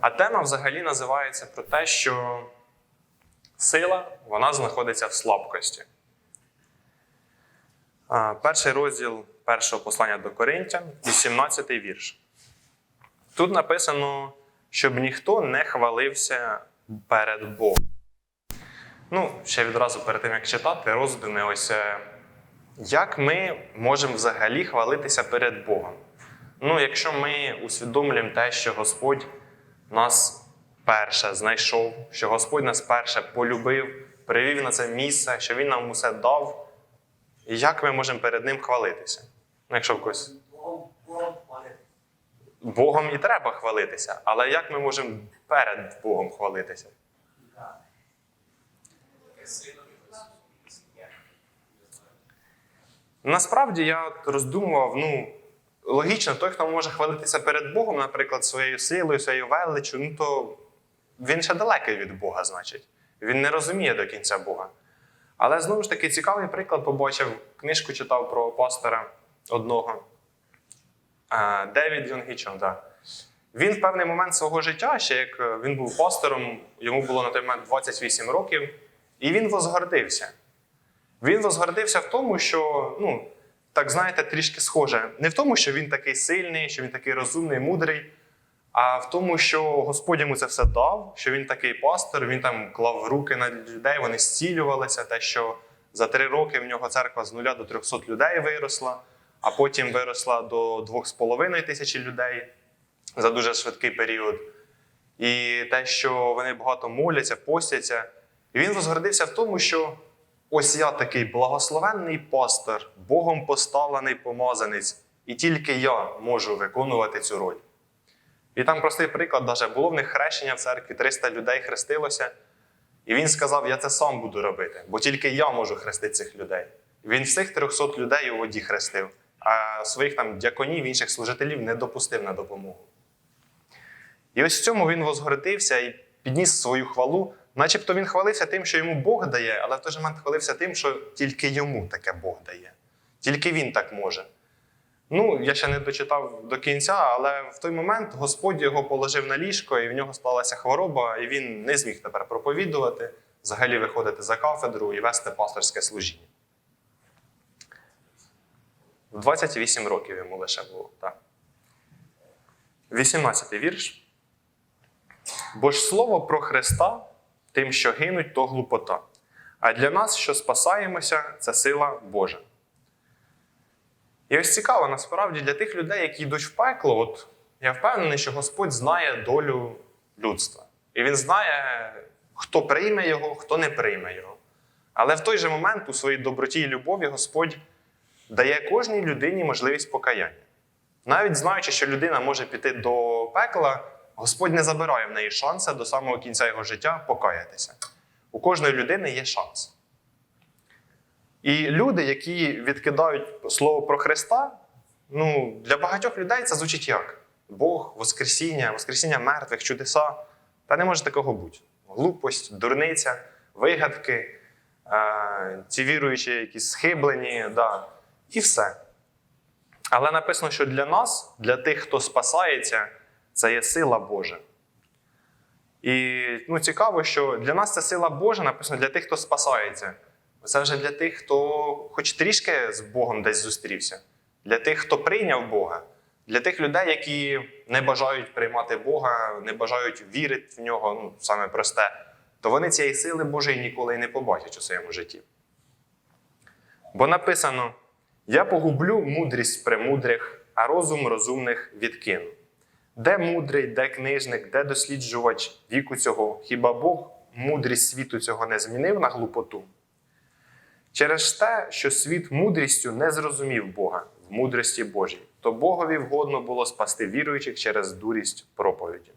А тема взагалі називається про те, що сила вона знаходиться в слабкості. Перший розділ першого послання до Коринтян, 18 вірш. Тут написано, щоб ніхто не хвалився перед Богом. Ну, ще відразу перед тим, як читати, роздуми ось. е, Як ми можемо взагалі хвалитися перед Богом? Ну, якщо ми усвідомлюємо те, що Господь нас перше знайшов, що Господь нас перше полюбив, привів на це місце, що Він нам усе дав, і як ми можемо перед Ним хвалитися? Ну, якщо в Богом, і треба хвалитися, але як ми можемо перед Богом хвалитися? Насправді я роздумував, ну, логічно, той, хто може хвалитися перед Богом, наприклад, своєю силою, своєю величчю, ну то він ще далекий від Бога, значить. Він не розуміє до кінця Бога. Але знову ж таки цікавий приклад побачив, книжку читав про пастора одного. Девід Йонгічон, так. Він в певний момент свого життя, ще як е, він був пастором, йому було на той момент 28 років, і він возгордився. Він возгордився в тому, що, ну, так знаєте, трішки схоже. Не в тому, що він такий сильний, що він такий розумний, мудрий, а в тому, що Господь йому це все дав, що він такий пастор, він там клав руки на людей, вони зцілювалися, те, що за три роки в нього церква з нуля до 300 людей виросла, а потім виросла до 2,5 тисячі людей за дуже швидкий період. І те, що вони багато моляться, постяться. І він возгордився в тому, що ось я такий благословенний пастор, Богом поставлений помазанець, і тільки я можу виконувати цю роль. І там простий приклад, даже було в них хрещення в церкві, 300 людей хрестилося. І він сказав: Я це сам буду робити, бо тільки я можу хрестити цих людей. Він всіх 300 людей у воді хрестив, а своїх там дяконів, інших служителів не допустив на допомогу. І ось в цьому він возгордився і підніс свою хвалу. Начебто він хвалився тим, що йому Бог дає, але в той же момент хвалився тим, що тільки йому таке Бог дає. Тільки він так може. Ну, я ще не дочитав до кінця, але в той момент Господь його положив на ліжко, і в нього сталася хвороба, і він не зміг тепер проповідувати, взагалі виходити за кафедру і вести пасторське служіння. 28 років йому лише було. так. 18 вірш. Бо ж слово про Христа, тим, що гинуть, то глупота. А для нас, що спасаємося, це сила Божа. І ось цікаво, насправді, для тих людей, які йдуть в пекло, от я впевнений, що Господь знає долю людства. І Він знає, хто прийме його, хто не прийме його. Але в той же момент, у своїй доброті і любові, Господь дає кожній людині можливість покаяння. Навіть знаючи, що людина може піти до пекла, Господь не забирає в неї шанса до самого кінця його життя покаятися. У кожної людини є шанс. І люди, які відкидають слово про Христа, ну, для багатьох людей це звучить як? Бог, Воскресіння, Воскресіння мертвих, чудеса. Та не може такого бути. Глупость, дурниця, вигадки, е- ці віруючі якісь схиблені, да, і все. Але написано, що для нас, для тих, хто спасається, це є сила Божа. І ну, цікаво, що для нас це сила Божа написано для тих, хто спасається. Це вже для тих, хто хоч трішки з Богом десь зустрівся, для тих, хто прийняв Бога, для тих людей, які не бажають приймати Бога, не бажають вірити в нього, ну, саме просте, то вони цієї сили Божої ніколи й не побачать у своєму житті. Бо написано: Я погублю мудрість премудрих, а розум розумних відкину. Де мудрий, де книжник, де досліджувач віку цього? Хіба Бог мудрість світу цього не змінив на глупоту? Через те, що світ мудрістю не зрозумів Бога в мудрості Божій, то Богові вгодно було спасти віруючих через дурість проповіді.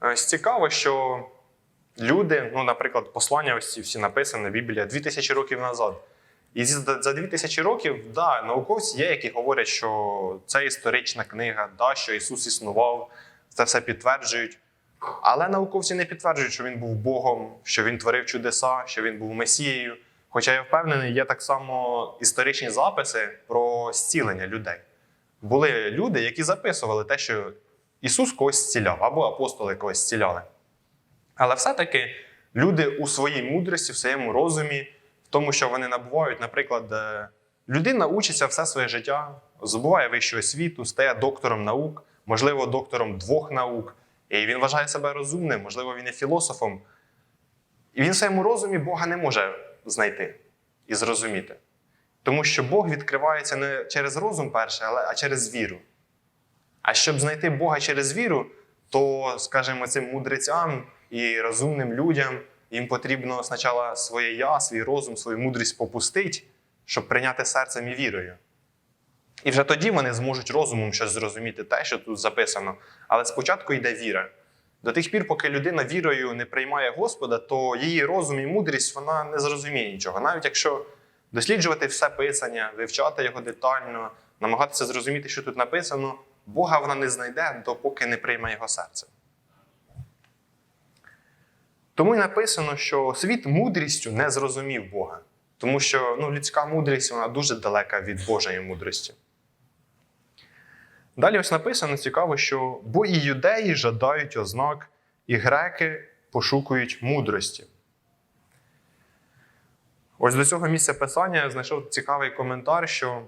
Ось цікаво, що люди, ну, наприклад, послання ось ці всі написані Біблія 2000 років назад. І за за 2000 років, да, науковці є, які говорять, що це історична книга, да, що Ісус існував, це все підтверджують. Але науковці не підтверджують, що він був Богом, що він творив чудеса, що він був Месією. Хоча я впевнений, є так само історичні записи про зцілення людей. Були люди, які записували те, що Ісус когось зціляв, або апостоли когось зціляли. Але все-таки люди у своїй мудрості, в своєму розумі, тому, що вони набувають, наприклад, е, людина учиться все своє життя, здобуває вищу освіту, стає доктором наук, можливо, доктором двох наук, і він вважає себе розумним, можливо, він є філософом. І він в своєму розумі Бога не може знайти і зрозуміти. Тому що Бог відкривається не через розум перше, але а через віру. А щоб знайти Бога через віру, то, скажімо, цим мудрецям і розумним людям їм потрібно спочатку своє я, свій розум, свою мудрість попустити, щоб прийняти серцем і вірою. І вже тоді вони зможуть розумом щось зрозуміти те, що тут записано. Але спочатку йде віра. До тих пір, поки людина вірою не приймає Господа, то її розум і мудрість вона не зрозуміє нічого. Навіть якщо досліджувати все писання, вивчати його детально, намагатися зрозуміти, що тут написано, Бога вона не знайде, допоки не прийме його серце. Тому й написано, що світ мудрістю не зрозумів Бога, тому що ну, людська мудрість вона дуже далека від Божої мудрості. Далі ось написано цікаво, що бо і юдеї жадають ознак, і греки пошукують мудрості. Ось до цього місця писання я знайшов цікавий коментар, що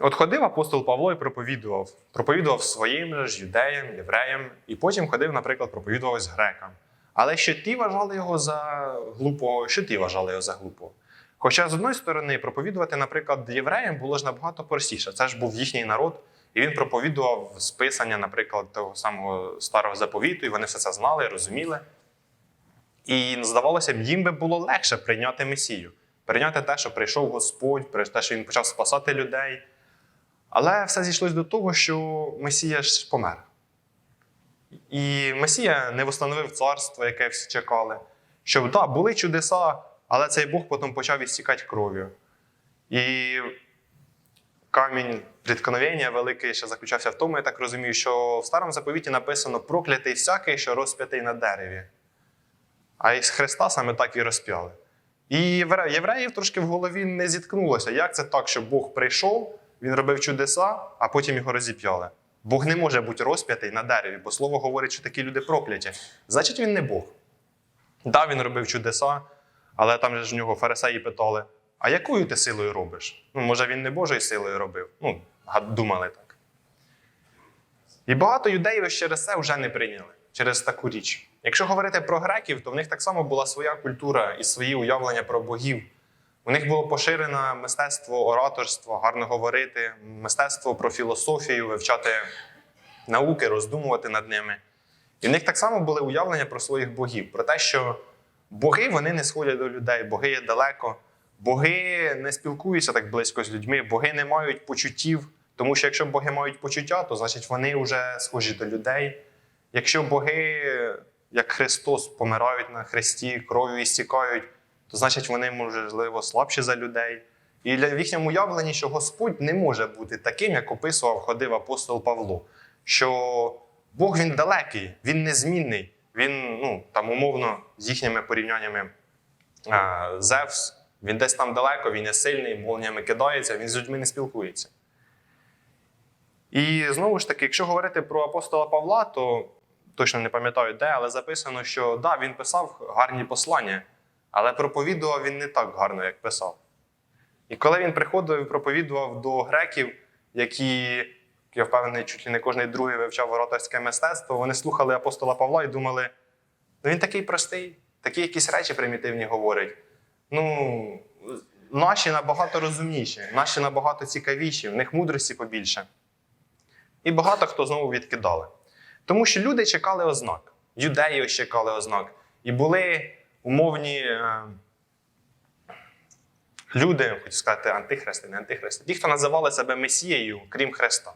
от ходив апостол Павло і проповідував. Проповідував своїм ж юдеям, євреям, і потім ходив, наприклад, проповідував ось грекам. Але що ті вважали його за глупого, що ті вважали його за глупого. Хоча, з одної сторони, проповідувати, наприклад, євреям було ж набагато простіше. Це ж був їхній народ, і він проповідував списання, наприклад, того самого старого заповіту, і вони все це знали, розуміли. І здавалося б, їм би було легше прийняти Месію, прийняти те, що прийшов Господь, те, що він почав спасати людей. Але все зійшлось до того, що Месія ж помер. І Месія не встановив царство, яке всі чекали. Що да, були чудеса, але цей Бог потім почав істікати кров'ю. І камінь приткновення великий ще заключався в тому, я так розумію, що в старому заповіті написано проклятий всякий, що розп'ятий на дереві. А із Христа саме так і розп'яли. І євреїв трошки в голові не зіткнулося. Як це так, що Бог прийшов, він робив чудеса, а потім його розіп'яли? Бог не може бути розп'ятий на дереві, бо слово говорить, що такі люди прокляті. Значить, він не Бог. Да, він робив чудеса, але там же ж в нього фарисеї питали: а якою ти силою робиш? Ну, може, він не Божою силою робив. Ну, думали так. І багато юдеїв через це вже не прийняли, через таку річ. Якщо говорити про греків, то в них так само була своя культура і свої уявлення про богів. У них було поширене мистецтво ораторства, гарно говорити, мистецтво про філософію, вивчати науки, роздумувати над ними. І в них так само були уявлення про своїх богів, про те, що боги вони не сходять до людей, боги є далеко, боги не спілкуються так близько з людьми, боги не мають почуттів. Тому що якщо боги мають почуття, то значить вони вже схожі до людей. Якщо боги, як Христос, помирають на хресті, кров'ю істікають, значить вони, можливо, слабші за людей. І в їхньому уявленні, що Господь не може бути таким, як описував, ходив апостол Павло. Що Бог він далекий, він незмінний. Він, ну, там, умовно, з їхніми порівняннями а, Зевс, він десь там далеко, він є сильний, молніями кидається, він з людьми не спілкується. І знову ж таки, якщо говорити про апостола Павла, то точно не пам'ятаю де, але записано, що да, він писав гарні послання, але проповідував він не так гарно, як писав. І коли він приходив і проповідував до греків, які, я впевнений, чуть ли не кожний другий вивчав ораторське мистецтво, вони слухали апостола Павла і думали: ну він такий простий, такі якісь речі примітивні говорить. Ну, наші набагато розумніші, наші набагато цікавіші, в них мудрості побільше. І багато хто знову відкидали. Тому що люди чекали ознак, юдеї чекали ознак. І були умовні е, люди, хочу сказати, антихристи, не антихристи, ті, хто називали себе Месією, крім Христа.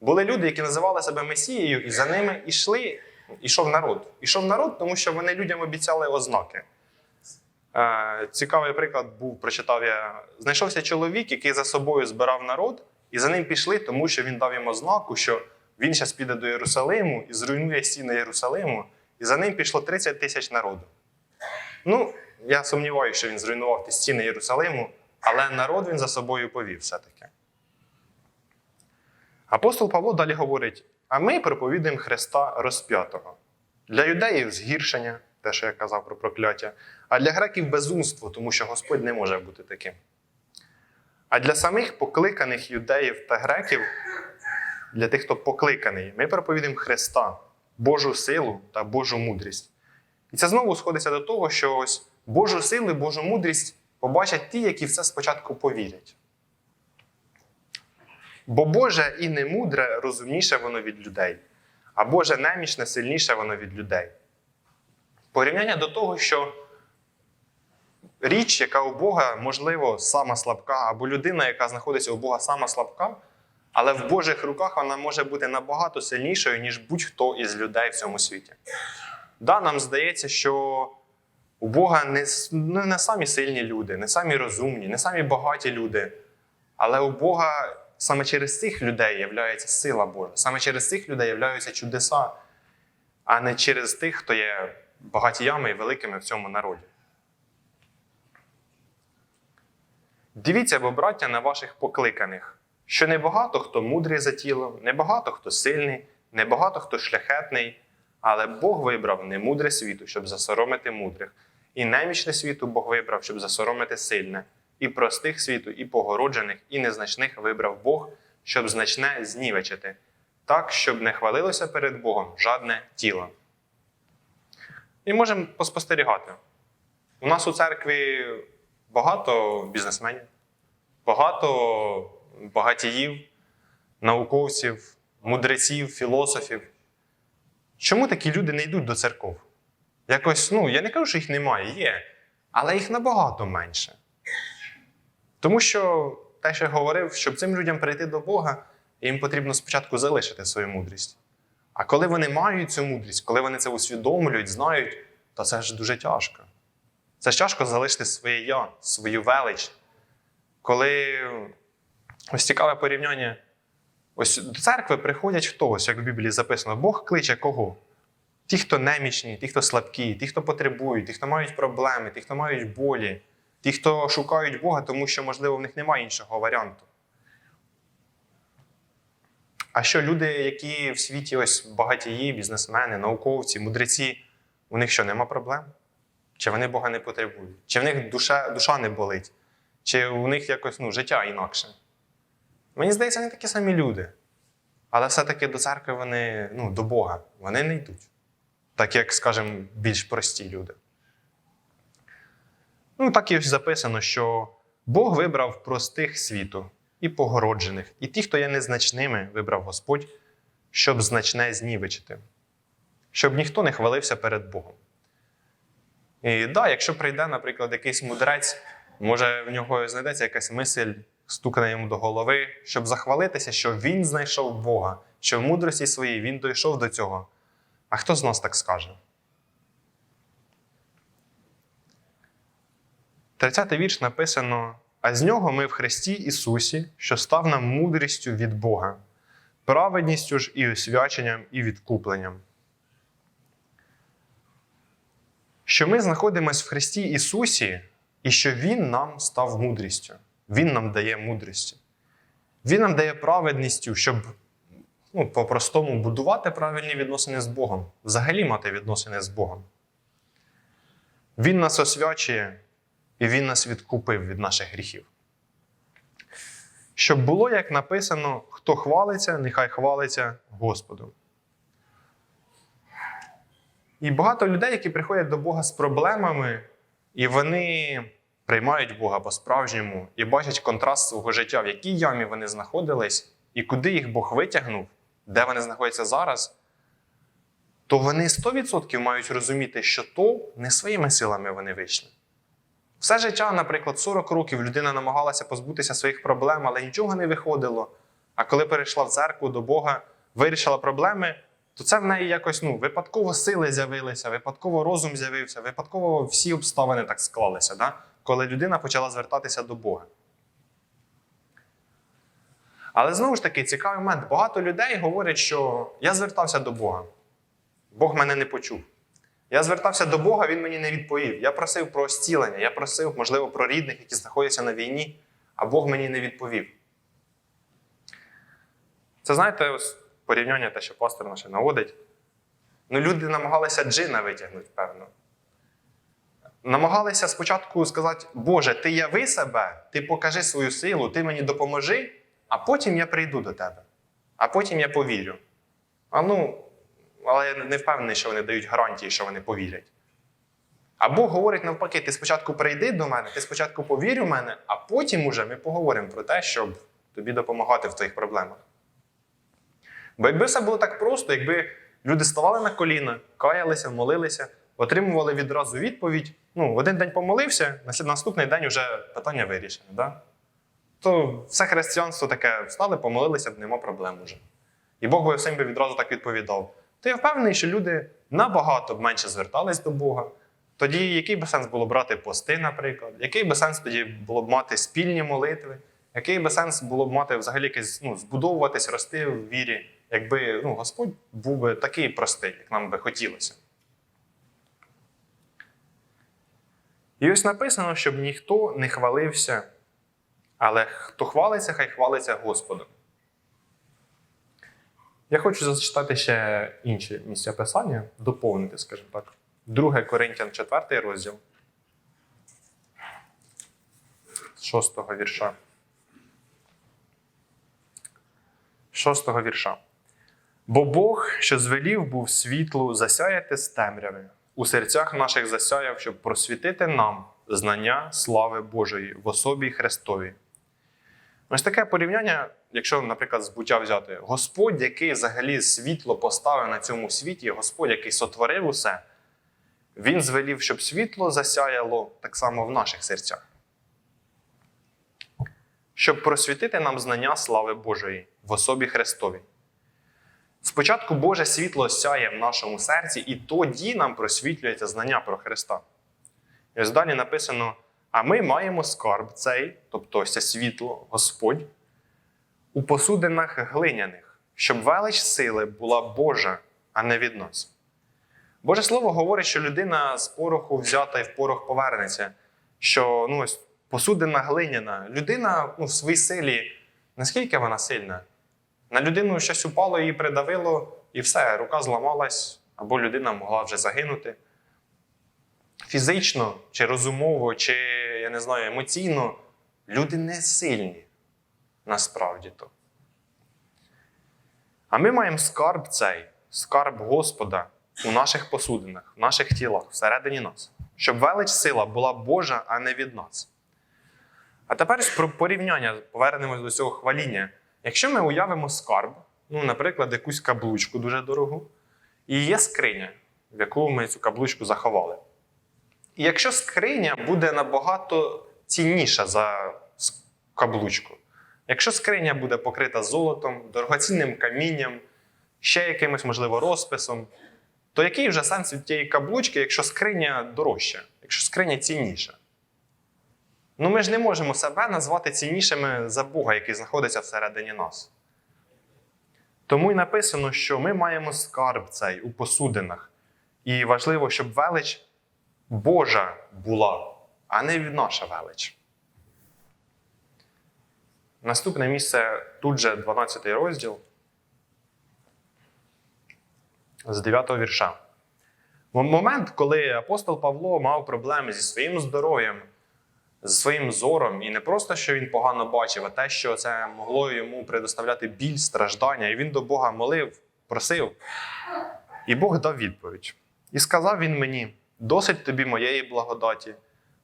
Були люди, які називали себе Месією, і за ними йшли, ішов народ. Ішов народ, тому що вони людям обіцяли ознаки. Е, Цікавий приклад був, прочитав я. Знайшовся чоловік, який за собою збирав народ, і за ним пішли, тому що він дав їм ознаку, що він зараз піде до Єрусалиму і зруйнує стіни Єрусалиму, і за ним пішло 30 тисяч народу. Ну, я сумніваюся, що він зруйнував ті стіни Єрусалиму, але народ він за собою повів все-таки. Апостол Павло далі говорить: а ми проповідуємо Христа розп'ятого. Для юдеїв згіршення, те, що я казав про прокляття, а для греків безумство, тому що Господь не може бути таким. А для самих покликаних юдеїв та греків, для тих, хто покликаний, ми проповідуємо Христа, Божу силу та Божу мудрість. І це знову сходиться до того, що ось Божу силу Божу мудрість побачать ті, які в це спочатку повірять. Бо Боже і не мудре розумніше воно від людей, а Боже немічне сильніше воно від людей. Порівняння до того, що річ, яка у Бога, можливо, сама слабка, або людина, яка знаходиться у Бога сама слабка, але в Божих руках вона може бути набагато сильнішою, ніж будь-хто із людей в цьому світі. Да, нам здається, що у Бога не, ну, не самі сильні люди, не самі розумні, не самі багаті люди. Але у Бога саме через цих людей являється сила Божа, саме через цих людей являються чудеса, а не через тих, хто є багатіями і великими в цьому народі. Дивіться, бо браття на ваших покликаних, що небагато хто мудрий за тілом, небагато хто сильний, небагато хто шляхетний, але Бог вибрав немудре світу, щоб засоромити мудрих, і немічне світу Бог вибрав, щоб засоромити сильне, і простих світу, і погороджених, і незначних вибрав Бог, щоб значне знівечити, так, щоб не хвалилося перед Богом жадне тіло. І можемо поспостерігати. У нас у церкві багато бізнесменів, багато багатіїв, науковців, мудреців, філософів. Чому такі люди не йдуть до церков? Якось, ну, я не кажу, що їх немає, є, але їх набагато менше. Тому що те, що я говорив, щоб цим людям прийти до Бога, їм потрібно спочатку залишити свою мудрість. А коли вони мають цю мудрість, коли вони це усвідомлюють, знають, то це ж дуже тяжко. Це ж тяжко залишити своє я, свою велич. Коли ось цікаве порівняння, ось до церкви приходять хтось, як в Біблії записано, Бог кличе кого? Ті, хто немічні, ті, хто слабкі, ті, хто потребують, ті, хто мають проблеми, ті, хто мають болі, ті, хто шукають Бога, тому що, можливо, в них немає іншого варіанту. А що люди, які в світі ось багатії, бізнесмени, науковці, мудреці, у них що, нема проблем? Чи вони Бога не потребують? Чи в них душа, душа не болить? Чи у них якось ну, життя інакше? Мені здається, вони такі самі люди. Але все-таки до церкви вони, ну, до Бога, вони не йдуть. Так як, скажімо, більш прості люди. Ну, так і записано, що Бог вибрав простих світу і погороджених, і ті, хто є незначними, вибрав Господь, щоб значне знівечити, щоб ніхто не хвалився перед Богом. І да, якщо прийде, наприклад, якийсь мудрець, може в нього знайдеться якась мисль, стукне йому до голови, щоб захвалитися, що він знайшов Бога, що в мудрості своїй він дійшов до цього. А хто з нас так скаже? 30 вірш написано: А з нього ми в Христі Ісусі, що став нам мудрістю від Бога, праведністю ж і освяченням, і відкупленням. Що ми знаходимося в Христі Ісусі, і що Він нам став мудрістю. Він нам дає мудрістю. Він нам дає праведністю, щоб ну, по-простому будувати правильні відносини з Богом, взагалі мати відносини з Богом. Він нас освячує і Він нас відкупив від наших гріхів. Щоб було, як написано, хто хвалиться, нехай хвалиться Господом. І багато людей, які приходять до Бога з проблемами, і вони приймають Бога по-справжньому і бачать контраст свого життя, в якій ямі вони знаходились, і куди їх Бог витягнув, де вони знаходяться зараз, то вони 100% мають розуміти, що то не своїми силами вони вийшли. Все життя, наприклад, 40 років людина намагалася позбутися своїх проблем, але нічого не виходило. А коли перейшла в церкву до Бога, вирішила проблеми, то це в неї якось ну, випадково сили з'явилися, випадково розум з'явився, випадково всі обставини так склалися, да? Коли людина почала звертатися до Бога. Але знову ж таки, цікавий момент. Багато людей говорять, що я звертався до Бога. Бог мене не почув. Я звертався до Бога, він мені не відповів. Я просив про зцілення, я просив, можливо, про рідних, які знаходяться на війні, а Бог мені не відповів. Це знаєте, ось порівняння, те, що пастор наш наводить. Ну, люди намагалися джина витягнути, певно. Намагалися спочатку сказати, Боже, ти яви себе, ти покажи свою силу, ти мені допоможи, а потім я прийду до тебе. А потім я повірю. А ну, але я не впевнений, що вони дають гарантії, що вони повірять. А Бог говорить навпаки, ти спочатку прийди до мене, ти спочатку повір у мене, а потім уже ми поговоримо про те, щоб тобі допомагати в твоїх проблемах. Бо якби все було так просто, якби люди ставали на коліна, каялися, молилися, отримували відразу відповідь, ну, один день помолився, на наступний день вже питання вирішено. Да? То все християнство таке встали, помолилися, нема проблем уже. І Бог би всім би відразу так відповідав. То я впевнений, що люди набагато б менше звертались до Бога. Тоді який би сенс було брати пости, наприклад? Який би сенс тоді було б мати спільні молитви? Який би сенс було б мати взагалі якесь ну, збудовуватись, рости в вірі, якби ну, Господь був би такий простий, як нам би хотілося. І ось написано, щоб ніхто не хвалився, але хто хвалиться, хай хвалиться Господом. Я хочу зачитати ще інші місця писання, доповнити, скажімо так. 2 Коринтян 4 розділ. 6 вірша. 6 вірша. Бо Бог, що звелів був світлу засяяти з темряви, у серцях наших засяяв, щоб просвітити нам знання слави Божої в особі Христові. Ось таке порівняння, якщо, наприклад, збуття взяти, Господь, який взагалі світло поставив на цьому світі, Господь, який сотворив усе, Він звелів, щоб світло засяяло так само в наших серцях. Щоб просвітити нам знання слави Божої в особі Христові. Спочатку Боже світло сяє в нашому серці, і тоді нам просвітлюється знання про Христа. І ось далі написано: а ми маємо скарб цей, тобто ось це світло, Господь, у посудинах глиняних, щоб велич сили була Божа, а не від нас. Боже Слово говорить, що людина з пороху взята і в порох повернеться. Що ну, ось, посудина глиняна. Людина ну, в своїй силі, наскільки вона сильна? На людину щось упало, її придавило, і все, рука зламалась, або людина могла вже загинути. Фізично, чи розумово, чи я не знаю, емоційно, люди не сильні насправді то. А ми маємо скарб цей, скарб Господа у наших посудинах, в наших тілах, всередині нас, щоб велич сила була Божа, а не від нас. А тепер про порівняння повернемось до цього хваління. Якщо ми уявимо скарб, ну, наприклад, якусь каблучку дуже дорогу, і є скриня, в яку ми цю каблучку заховали. І якщо скриня буде набагато цінніша за каблучку, якщо скриня буде покрита золотом, дорогоцінним камінням, ще якимось, можливо, розписом, то який вже сенс від тієї каблучки, якщо скриня дорожча, якщо скриня цінніша? Ну ми ж не можемо себе назвати ціннішими за Бога, який знаходиться всередині нас. Тому й написано, що ми маємо скарб цей у посудинах. І важливо, щоб велич Божа була, а не наша велич. Наступне місце тут же 12 розділ з 9 вірша. Момент, коли апостол Павло мав проблеми зі своїм здоров'ям, зі своїм зором, і не просто, що він погано бачив, а те, що це могло йому предоставляти біль, страждання, і він до Бога молив, просив. І Бог дав відповідь. І сказав він мені: досить тобі моєї благодаті,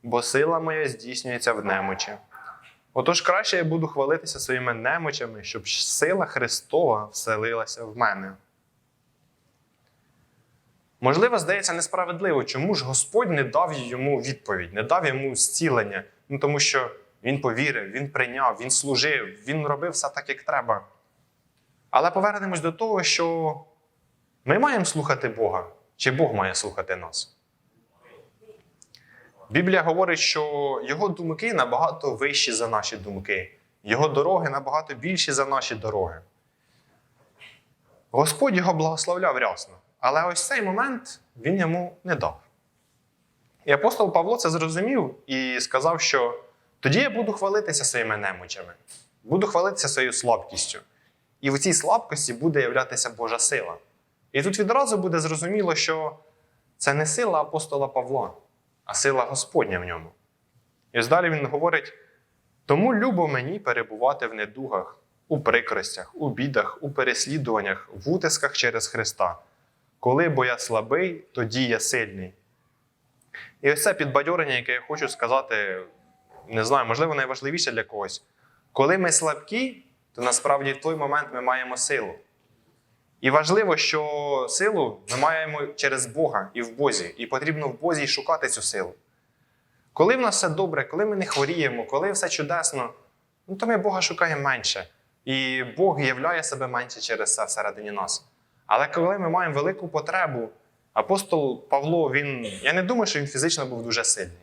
бо сила моя здійснюється в немочі. Отож краще я буду хвалитися своїми немочами, щоб сила Христова вселилася в мене. Можливо, здається несправедливо, чому ж Господь не дав йому відповідь, не дав йому зцілення. Ну, тому що він повірив, він прийняв, він служив, він робив все так, як треба. Але повернемось до того, що ми маємо слухати Бога, чи Бог має слухати нас. Біблія говорить, що його думки набагато вищі за наші думки, його дороги набагато більші за наші дороги. Господь його благословляв рясно. Але ось цей момент він йому не дав. І апостол Павло це зрозумів і сказав, що тоді я буду хвалитися своїми немочами, буду хвалитися своєю слабкістю. і в цій слабкості буде являтися Божа сила. І тут відразу буде зрозуміло, що це не сила апостола Павла, а сила Господня в ньому. І ось далі він говорить: тому любо мені перебувати в недугах, у прикростях, у бідах, у переслідуваннях, в утисках через Христа. Коли бо я слабий, тоді я сильний. І ось це підбадьорення, яке я хочу сказати, не знаю, можливо, найважливіше для когось. Коли ми слабкі, то насправді в той момент ми маємо силу. І важливо, що силу ми маємо через Бога і в Бозі, і потрібно в Бозі шукати цю силу. Коли в нас все добре, коли ми не хворіємо, коли все чудесно, ну, то ми Бога шукаємо менше. І Бог являє себе менше через це всередині нас. Але коли ми маємо велику потребу, апостол Павло, він, я не думаю, що він фізично був дуже сильний.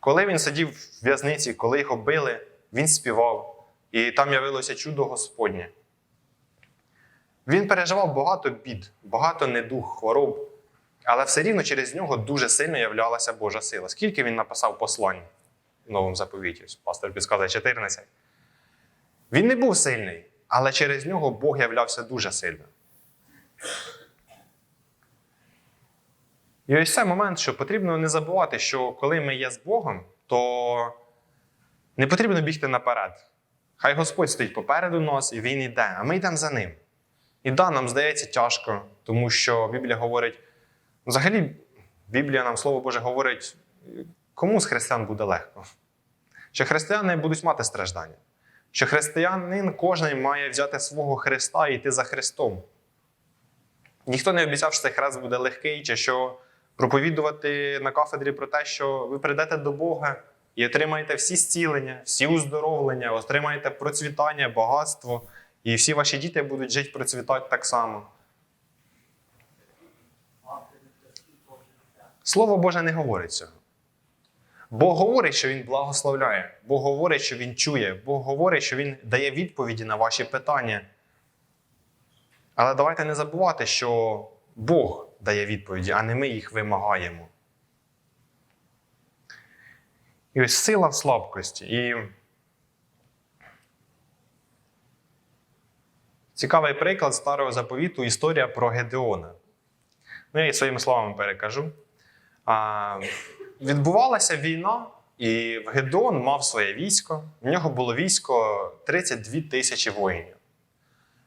Коли він сидів в в'язниці, коли його били, він співав, і там явилося чудо Господнє. Він переживав багато бід, багато недух, хвороб, але все рівно через нього дуже сильно являлася Божа сила. Скільки він написав послань в новому заповіті? Пастор підказує 14. Він не був сильний, але через нього Бог являвся дуже сильно. І ось цей момент, що потрібно не забувати, що коли ми є з Богом, то не потрібно бігти наперед. Хай Господь стоїть попереду нас, і Він йде, а ми йдемо за ним. І да, нам здається тяжко, тому що Біблія говорить, взагалі, Біблія нам Слово Боже говорить, кому з християн буде легко. Що християни будуть мати страждання, що християнин кожен має взяти свого Христа і йти за Христом. Ніхто не обіцяв, що цей хрест буде легкий, чи що проповідувати на кафедрі про те, що ви прийдете до Бога і отримаєте всі зцілення, всі уздоровлення, отримаєте процвітання, багатство, і всі ваші діти будуть жити, процвітати так само. Слово Боже не говорить цього. Бог говорить, що Він благословляє, Бог говорить, що Він чує, Бог говорить, що Він дає відповіді на ваші питання. Але давайте не забувати, що Бог дає відповіді, а не ми їх вимагаємо. І ось сила в слабкості. І цікавий приклад старого заповіту історія про Гедеона. Ну, я її своїми словами перекажу. А, відбувалася війна, і Гедеон мав своє військо. В нього було військо 32 тисячі воїнів.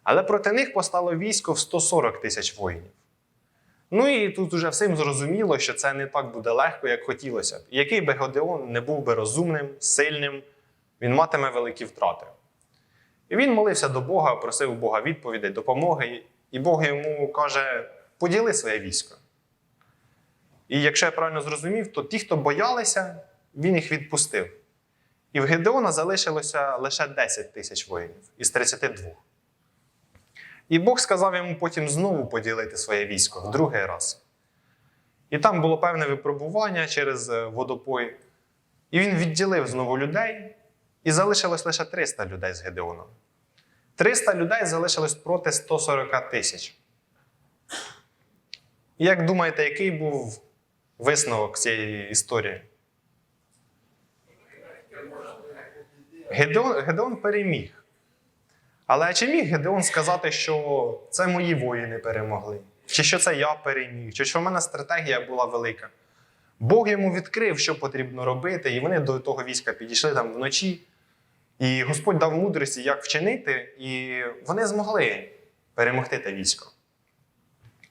Але проти них постало військо в 140 тисяч воїнів. Ну і тут уже всім зрозуміло, що це не так буде легко, як хотілося б. Який би Годеон не був би розумним, сильним, він матиме великі втрати. І він молився до Бога, просив Бога відповідей, допомоги, і Бог йому каже: поділи своє військо. І якщо я правильно зрозумів, то ті, хто боялися, він їх відпустив. І в Гедеона залишилося лише 10 тисяч воїнів із 32. І Бог сказав йому потім знову поділити своє військо в другий раз. І там було певне випробування через е, водопой. І він відділив знову людей, і залишилось лише 300 людей з Гедеоном. 300 людей залишилось проти 140 тисяч. Як думаєте, який був висновок цієї історії? Гедеон, Гедеон переміг. Але чи міг Гедеон сказати, що це мої воїни перемогли? Чи що це я переміг, чи що в мене стратегія була велика? Бог йому відкрив, що потрібно робити, і вони до того війська підійшли там вночі. І Господь дав мудрості, як вчинити, і вони змогли перемогти те військо.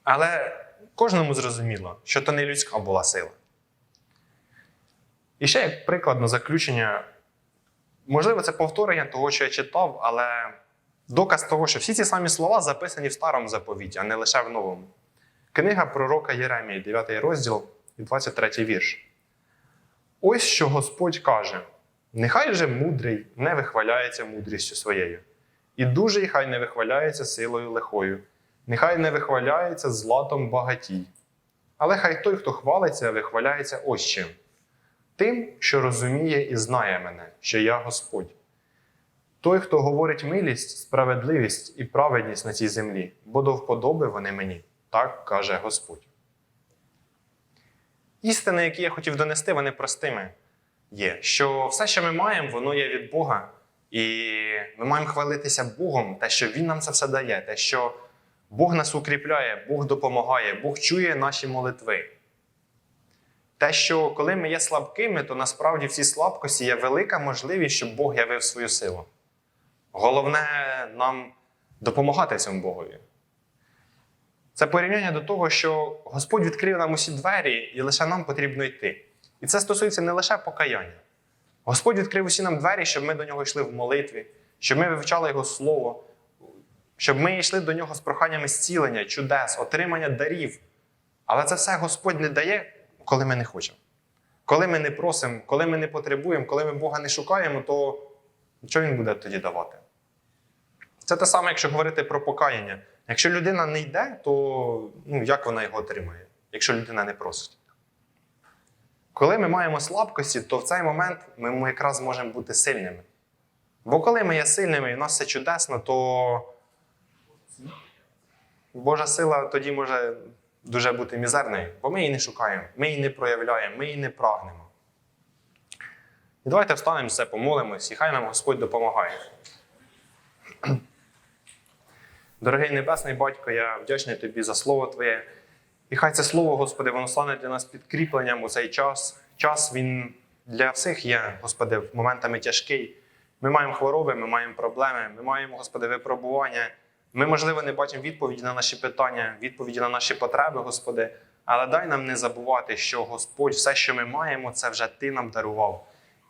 Але кожному зрозуміло, що то не людська була сила. І ще як приклад на заключення, можливо, це повторення того, що я читав, але доказ того, що всі ці самі слова записані в старому заповіті, а не лише в новому. Книга пророка Єремії, 9 розділ і 23 вірш. Ось що Господь каже: нехай же мудрий не вихваляється мудрістю своєю, і дужий хай не вихваляється силою лихою, нехай не вихваляється златом багатій. Але хай той, хто хвалиться, вихваляється ось чим. Тим, що розуміє і знає мене, що я Господь. Той, хто говорить милість, справедливість і праведність на цій землі, бо до вподоби вони мені, так каже Господь. Істини, які я хотів донести, вони простими є, що все, що ми маємо, воно є від Бога, І ми маємо хвалитися Богом, те, що Він нам це все дає, те, що Бог нас укріпляє, Бог допомагає, Бог чує наші молитви. Те, що коли ми є слабкими, то насправді в цій слабкості є велика можливість, щоб Бог явив свою силу. Головне нам допомагати цьому Богові. Це порівняння до того, що Господь відкрив нам усі двері, і лише нам потрібно йти. І це стосується не лише покаяння. Господь відкрив усі нам двері, щоб ми до нього йшли в молитві, щоб ми вивчали Його Слово, щоб ми йшли до нього з проханнями зцілення, чудес, отримання дарів. Але це все Господь не дає, коли ми не хочемо. Коли ми не просимо, коли ми не потребуємо, коли ми Бога не шукаємо, то що Він буде тоді давати? Це те саме, якщо говорити про покаяння. Якщо людина не йде, то ну, як вона його отримає, якщо людина не просить? Коли ми маємо слабкості, то в цей момент ми якраз можемо бути сильними. Бо коли ми є сильними і в нас все чудесно, то Божа сила тоді може дуже бути мізерною, бо ми її не шукаємо, ми її не проявляємо, ми її не прагнемо. І давайте встанемо все, помолимось, і хай нам Господь допомагає. Дорогий Небесний Батько, я вдячний тобі за слово Твоє. І хай це слово, Господи, воно стане для нас підкріпленням у цей час. Час він для всіх є, Господи, моментами тяжкий. Ми маємо хвороби, ми маємо проблеми, ми маємо, Господи, випробування. Ми, можливо, не бачимо відповіді на наші питання, відповіді на наші потреби, Господи. Але дай нам не забувати, що Господь, все, що ми маємо, це вже Ти нам дарував.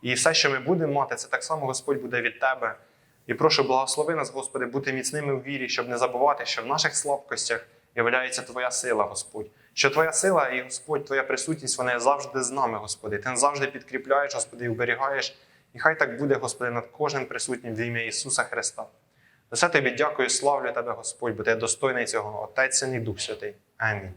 І все, що ми будемо мати, це так само Господь буде від Тебе. І прошу благослови нас, Господи, бути міцними в вірі, щоб не забувати, що в наших слабкостях являється Твоя сила, Господь. Що Твоя сила і Господь, Твоя присутність, вона завжди з нами, Господи. Ти завжди підкріпляєш, Господи, і вберігаєш. І хай так буде, Господи, над кожним присутнім в ім'я Ісуса Христа. За це тобі дякую, славлю Тебе, Господь, бо ти достойний цього, Отець і Дух Святий. Амінь.